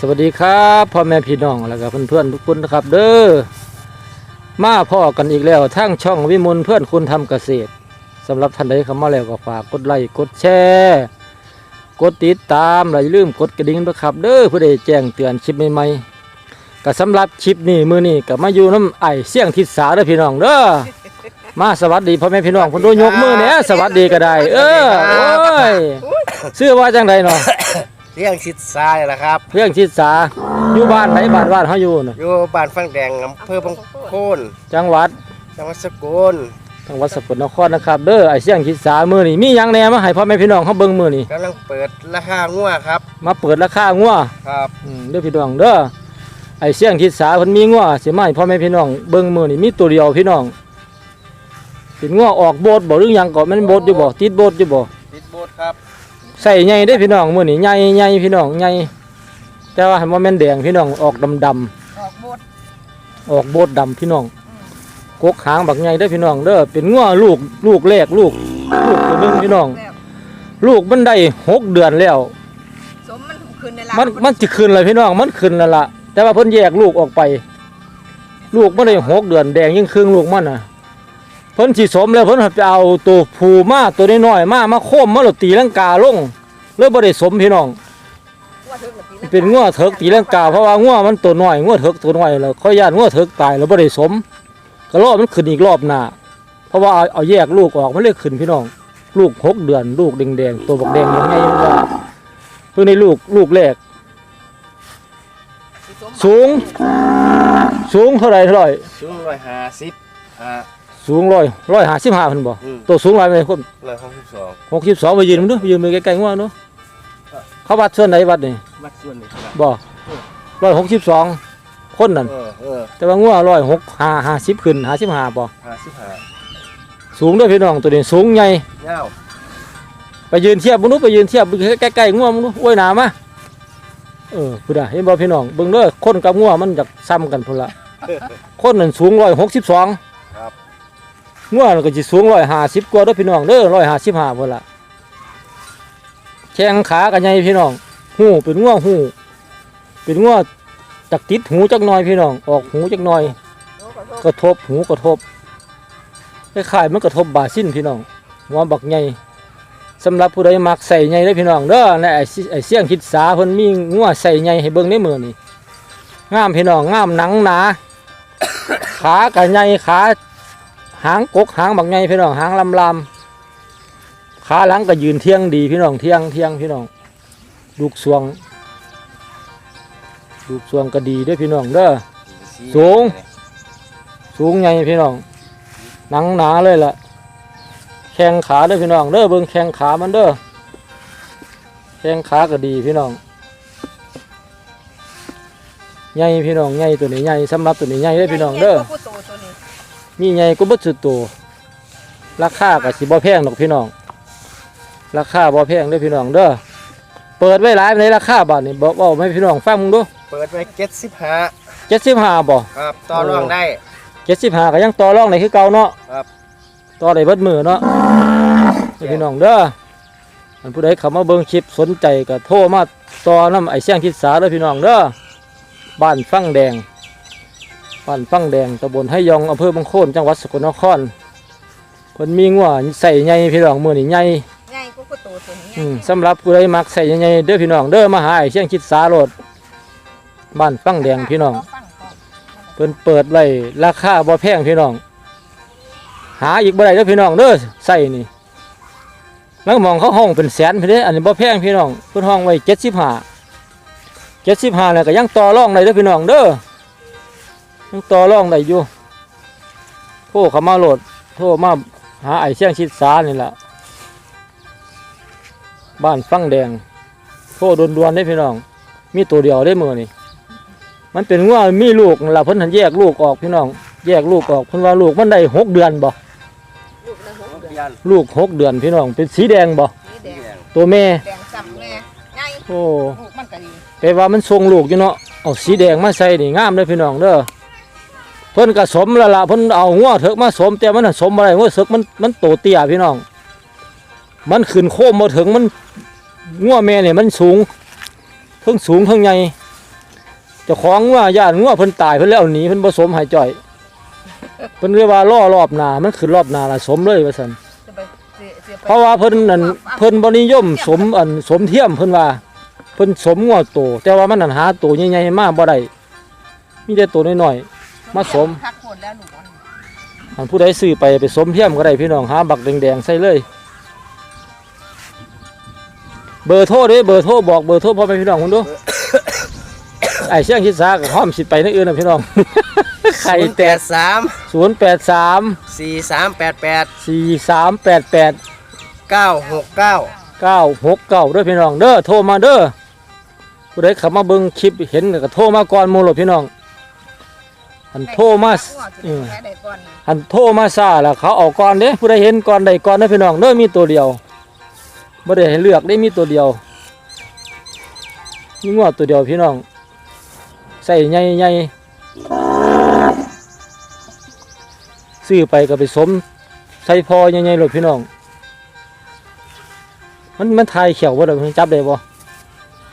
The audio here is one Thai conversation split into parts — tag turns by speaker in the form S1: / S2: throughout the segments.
S1: สวัสดีครับพ่อแม่พี่น้องแล้วก็เพื่อนๆทุกคนนะครับ เด้อมาพ่อกันอีกแล้วทั้งช่องวิมลเพื่อนคุณทำเกษตรสำหรับท่านใดเข้ามาแล้วก็ฝากกดไลค์กดแชร์กดติดตามและอย่าลืมกดกระดิ่งด้วยครับ เด้อเพื่อได้แจ้งเตือนคลิปใหม่ๆก็สำหรับคลิปนี้มือนี้ก็มาอยู่น้ำไอเสี่ยงทิศสาเด้อพี่น้องเด้อมาสวัสดีพ่อแม่พี่น้องคนดูยกมือเนี่ยสวัสดีก็ได้ เออโอ้ยชื่อว่าจังใดเนาะ
S2: เลี้ยงชิดซ้ายแหละครับ
S1: เรื่องทิศสาอยู่บ้านไหนบ้านบ้านเขาอยู่น่ะ
S2: อยู่บ้านฟังแดงอำเภอบางโคน
S1: จังหวัด
S2: จังหวัดสกล
S1: จังหวัดสกลนครนะครับเด้อไอ้เสียงทิศสามือนี่มีหยังแหน่มาให้พ่อแม่พี่น้องเขาเบิ่งมือนี่
S2: กำลังเปิดราคางัวครับ
S1: มาเปิดราคางัว
S2: ครับ
S1: อืมเด้อพี่น้องเด้อไอ้เสียงทิศสาเพิ่นมีงัวสิมาให้พ่อแม่พี่น้องเบิ่งมือนี่มีตัวเดียวพี่น้องเป็นงัวออกโบสถ์บ่หรือหยังก็แมันโบสถ์อยู่บ่ติดโบสถ์อยู่บ่
S2: ติดโบสถ์ครับ
S1: ใส่ใหญ่เด้อพี่น้องมือนี่ใหญ่ใหญ่พี่น้องใหญ่แต่ว่าให้บ่แม่นแดงพี่น้องออกดำดำ
S3: ออกบด
S1: ๆออกโบสถ์ดำพี่น้องกกหางบักใหญ่เด้อพี่น้องเด้อเป็นงัวลูกลูกแรกลูก ลูกตัวหนึงพี่น้อง
S3: แล้ว
S1: ลูกมันได้หกเดือนแล้ว
S3: สมมันคืนในร้าน
S1: มันมันจะขึ้นเลยพี่น้องมันขึ้นแล้วล่ะแต่ว่าเพิ่นแยกลูกออกไป ลูกมันได้หกเดือนแดงยิ่งครึ่งลูกมันน่ะ เพิ่นสิสมแล้วเพิ่นไปเอาตัวผูมาตัวน้อยๆมามาโค้มมาแล้วตีลังกาลงเลยบ่ได้สมพี่น้อง
S3: ว่าถึงแบบ
S1: เป็นงัวเถิกตีลังกาเพราะว่างัวมันตัวน้อยงัวเถิกตัวน้อยแล้วเขาย่านงัวเถิกตายแล้วบ่ได้สมก็รอบมันขึ้นอีกรอบหน้าเพราะว่าเอาเอาแยกลูกออกมันเลยขึ้นพี่น้อง ลูกหกเดือน ลูกแดงๆตัวบักแดงยังไงมันว่าเพิ่งได้ลูกลูกแรกสูง สูงเท่าไรเท่าไร
S2: สูงร้อยห้าสิบห้า
S1: สูงร้อยร้อยห้าสิบห้าพันบ่
S2: อืม
S1: ตัวสูงร้อยไหมคน
S2: ร้อยหกสิบสอง
S1: หกสิบสองไปยืนมันดูไปยืนมือใกล้ๆงัวเนาะเขาวัดส่วนไหนวัดนี่
S2: มัดส่วนนี้ครับ
S1: บ่ร้อยหกสิบสองคนนั่น
S2: เออเออ
S1: แต่ว่างัวร้อยหกห้าห้าสิบขึ้นห้าสิบห้าบ่
S2: ห้าสิบห้า
S1: สูงด้วยพี่น้องตัวนี้สูงใหญ่
S2: เงา
S1: ไปยืนเทียบมึงดูไปยืนเทียบใกล้ๆงัวมึงดูโอ้ยหนามาเออพุ่นน่ะเห็นบ่พี่น้องเบิ่งเด้อคนกับงัวมันจะซ้ำกันพุ่นละคนนั่นสูงร้อยหกสิบสอง
S2: ครับ
S1: งัวนก็สิสูงร้อยห้าสิบกว่าด้อพี่น้องเด้อร้อยห้าสิบห้าพุ่นละแข้งขากันใหญ่พี่น้อง หูเป็นงัวหูเป็นงัวจักติดหูจักหน่อยพี่น้อง ออกหูจักหน่อย กระทบหูกระทบคล้ายๆมันกระทบบาสิ้นพี่น้องหัวบักใหญ่สำหรับผู้ใดมักใส่ใหญ่เด้พี่น้องเด้อในไอ้เสี่ยงคิดสาเพิ่นมีงัวใส่ใหญ่ให้เบิ่งในมือนี่งามพี่น้องงามหนังหนา ขากะใหญ่ขา หางกกหางบักใหญ่พี่น้องหางลำลำขาหลังก็ยืนเที่ยงดีพี่น้องเที่ยงเที่ยงพี่น้องลูกสวงลูกสวงก็ดีด้อพี่น้องเด้อสูง สูงใหญ่พี่น้องหนังหนาเลยล่ะ แข้งขาด้อพี่น้องเด้อเบิ่งแข้งขามันเด้อแข้งขาก็ดีพี่น้องใหญ่พี่น้องใหญ่ตัวนี้ใหญ่สำหรับตัวนี้ใหญ่เด้พี่น้องเด้อ มีใหญ่ก็บ่สุดโตวราคาก็สิบ่แพงหรอกพี่น้อง ราคาบ่แพงเด้อพี่น้องเด้อ เปิดไว้หลายในราคาบาทนี่บอกบอกให้พี่น้องฟังมึงดู
S2: เปิดไว้เจ็ดสิบห้า
S1: 75บ่
S2: ครับต่อรองได้
S1: 75ก็ยังต่อรองได้คือเก่าเนาะ
S2: ครับ
S1: ต่อได้เบิดมือเนาะเด้อพี่น้องเด้ออันผู้ใดเข้ามาเบิ่งคลิปสนใจก็โทรมาต่อน้ำไอ้เสียงทิศสาเด้อพี่น้องเด้อบ้านฟังแดง บ้านฟังแดงตำบลให้ยองอำเภอบางโคนจังหวัดสกลนครเพิ่นมีงัวใส่ใหญ่พี่น้องมื้อนี้ใหญ่
S3: ง่ายก็ผู้โตตัวนี้
S1: อืมสำหรับผู้ใดมักใส่ใหญ่ๆเด้อพี่น้องเด้อมาหาไอ้เสียงทิศสาโลดบ้านฟังแดงพี่น้อง
S3: ฟังก่อน
S1: เพิ่นเปิดไว้ราคาบ่แพงพี่น้อง หาอีกบ่ได้เด้อพี่น้องเด้อใส่นี่บางหมองเขาห้องเป็นแสนพี่เด้ออันนี้บ่แพงพี่น้องเพิ่นห้องไว้75 75แล้วก็ยังต่อรองได้เด้อพี่น้องเด้อ ยังต่อรองได้อยู่โทรเข้ามาโหลด โทรมาหาไอ้เชียงชิดสานี่ล่ะบ้านฟังแดง โทรด่วนๆเด้อพี่น้อง มีตัวเดียวได้มื้อนี่มันเป็นงัวมีลูกนั่นล่ะเพิ่นหันแยกลูกออกพี่น้อง แยกลูกออกเพิ่นว่าลูกมันได้หกเดือนบ่
S3: ลูกละหกเดือน
S2: เดือน
S1: ลูกหกเดือนพี่น้อง เป็นสีแดงบ่
S3: สีแดง
S1: ตัวแม่
S3: แดงซ้ำแม่ง่าย
S1: โอ้
S3: ลูกมันก็ดี
S1: แต่ว่ามันทรงลูกอยู่เนาะเอาสีแดงมาใส่นี่งามเลยพี่น้องเด้อ เพิ่นก็สมล้วล่ะเพิ่นเอางัวเถกมาสมแต่มันสมบ่ได้งัวเถกมันมันโตเตี้ยพี่น้อง มันขึ้นโค้มบ่ถึงมันงัวแม่เนี่ยมันสูงเทั้งสูงเทั้งใหญ่จ้าของงัวญาติงัวเพิ่นตายเพิ่นแล้วหนีเพิ่นบ่สมให้จ่อยเพิ่นเรียกว่าล่อรอบนามันขึ้นรอบนาละสมเลยว่าซั่น
S3: เพ
S1: ราะว่าเพิ่นนั่นเพิ่นบ่นิยมสมอันสมเทียมเพิ่นว่าเพิ่นสมงัวโตแต่ว่ามันนั่นหาโตใหญ่ๆมากบ่ได้มีแต่โตน้อยๆ มาสม
S3: คักโคนแล้วหนูอัน
S1: อันผู้ใดซื้อไปไปสมเทียมก็ได้พี่น้องหาบักแดงๆใส่เลย เบอร์โทรเด้เบอร์โทรบอกเบอร์โทรพ่อแม่พี่น้องคุณดู ไอ้เชียงคิดซากับห้อมสิไปนั่นอื่นนะพี่น้อง ไข่แตก
S2: สาม
S1: ศูนย์แปดสาม
S2: สี่สามแปดแปด
S1: สี่สามแปดแปด
S2: เก้าหกเก้า
S1: เก้าหกเก้าด้วยพี่น้องเด้อโทรมาเด้อผู้ใดขับมาเบิ่งคลิปเห็นก็โทรมาก่อนหมูหลดพี่น้อง อันโทรมาเออ
S3: แค่ใดก่อน
S1: อันโทรมาซาแล้วเขาเอาก่อนเด้ผู้ใดเห็นก่อนใดก่อนนะพี่น้องเด้อมีตัวเดียวบ่ได้ให้เลือกได้มีตัวเดียวมีงวดตัวเดียวพี่น้อง ใส่ใหญ่ใหญ่ซื้อไปก็ไปสม ใส่พอใหญ่ๆเลยพี่น้องมันมันทายเขียวบ่ได้เพิ่นจับได้บ่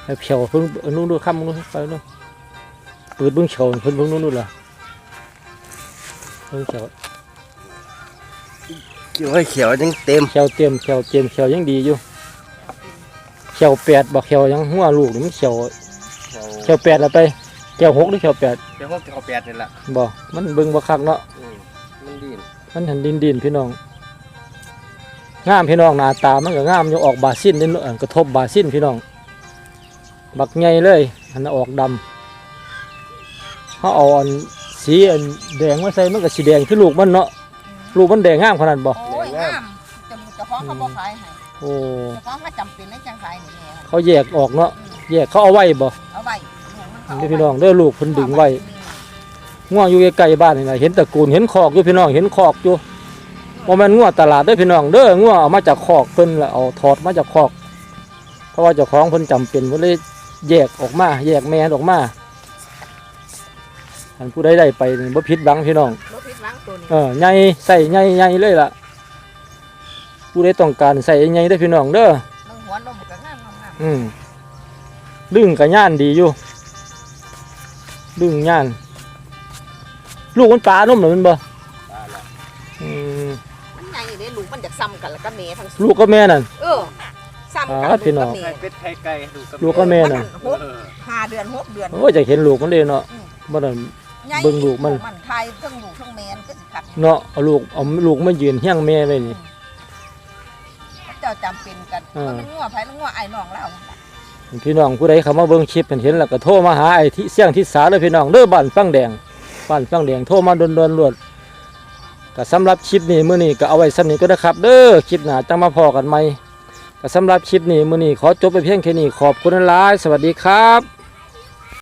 S1: ไอ้เขียวเพิ่นเอานู่นดูคำนู่นไปนู่นเปิดเบิ่งเขียวเพิ่นเบิ่งนู่นนู่นล่ะ เบิ่งเขียว
S2: เขียวให้เขียวยังเต็ม
S1: เขียวเต็มเขียวเต็มเขียวยังดีอยู่เขียวแปดบ่เขียวยังหัวลูกนี่มันเขียวเขียวแปดแล้วไปเขียวหกหรือเขียวแปด
S2: เดี๋ยวพวกเขียวแปดนี่แหละ
S1: บ่มันเบิ่งบ่คักเนาะ
S2: อืมมันดีน
S1: มันหันดินดินพี่น้องงามพี่น้องหน้าตามันก็งามอยู่ออกบาซินนิดหน่อยกระทบบาซินพี่น้อง บักใหญ่เลยอันนั้นออกดำเขาเอาอัน สีอันแดงมาใส่มันก็สีแดงคือลูกมันเนาะลูกมันแดงงามขนาดบ่
S3: โอ้ยงามจะเจ้าของเขาบ่ขายให้
S1: โอ้
S3: เจ้าของเขาจำเป็นในจังขายนี่แหละ
S1: เขาแยกออกเนาะแยกเขาเอาไว้บ่
S3: เอาไว้
S1: นี่พี่น้องเด้อลูกเพิ่นดึงไว้ง่วงอยู่ใกล้ๆบ้านนี่นะเห็นตระกูลเห็นคอกอยู่พี่น้องเห็นคอกอยู่บ่แม่นง่วงตลาดเด้อพี่น้องเด้อง่วงเอามาจากคอกเพิ่นแล้วเอาถอดมาจากคอก เพราะว่าเจ้าของเพิ่นจำเป็นเพิ่นเลยแยกออกมา แยกแม่นออกมา อันผู้ใดได้ไปนี่บ่ผิดหวังพี่น้อง
S3: รถพิษล้างตัวนี้
S1: เออใหญ่ใส่ใหญ่ใหญ่เลยล่ะ ผู้ใดต้องการใส่ใหญ่เด้อพี่น้องเด้อ
S3: มันหัวนมก็งามงาม
S1: อืมดึงกับย่านดีอยู่ดึงย่าน ลูกมันปลานมหรือมันบ่อืม
S3: มันใหญ่เด้ลูกมันจะซ้ำกันแล้วก็แม่ทั้ง
S1: ลูกก็แม่นั่น
S3: เออซ้ำกั
S1: อ่าพี่น้อง
S3: ลูกกับ
S2: ไข่
S3: แม่
S2: เป็ดไข่ไก่ดูกับ
S1: ลูกก็แม่น่ะ
S3: มันหกห้าเดือนหกเดือน
S1: โอ้ยจะเห็นลูกมันเลยเนาะบ่นั่น
S3: ใหญ่
S1: เบิ่งลูกมัน
S3: มันไทยทั้งลูกทั้งแม่มันก็สิขัด
S1: เนาะเอาลูกเอาลูกมายืนเฮียงแม่ไว้นี่
S3: เจ้าจำเป็นกัน
S1: อ่า
S3: มันงัวไผแล้วงัวไอ้น้องเรา
S1: พี่น้องผู้ใดเข้ามาเบิ่งคลิปเห็นเห็นแล้วก็โทรมาหาไอ้ที่เสี่ยงที่สาเลยพี่น้องเด้อบ้านฟังแดงบ้านฟังแดงโทรมาดนๆรวดก็สำหรับคลิปนี้มื้อนี้ก็เอาไว้ซ้ำนี้ก็นะครับ เด้อคลิปหน้าจังมาพอกันใหม่ก็สำหรับคลิปนี้มื้อนี้ขอจบไปเพียงแค่นี้ขอบคุณหลายๆสวัสดีครับ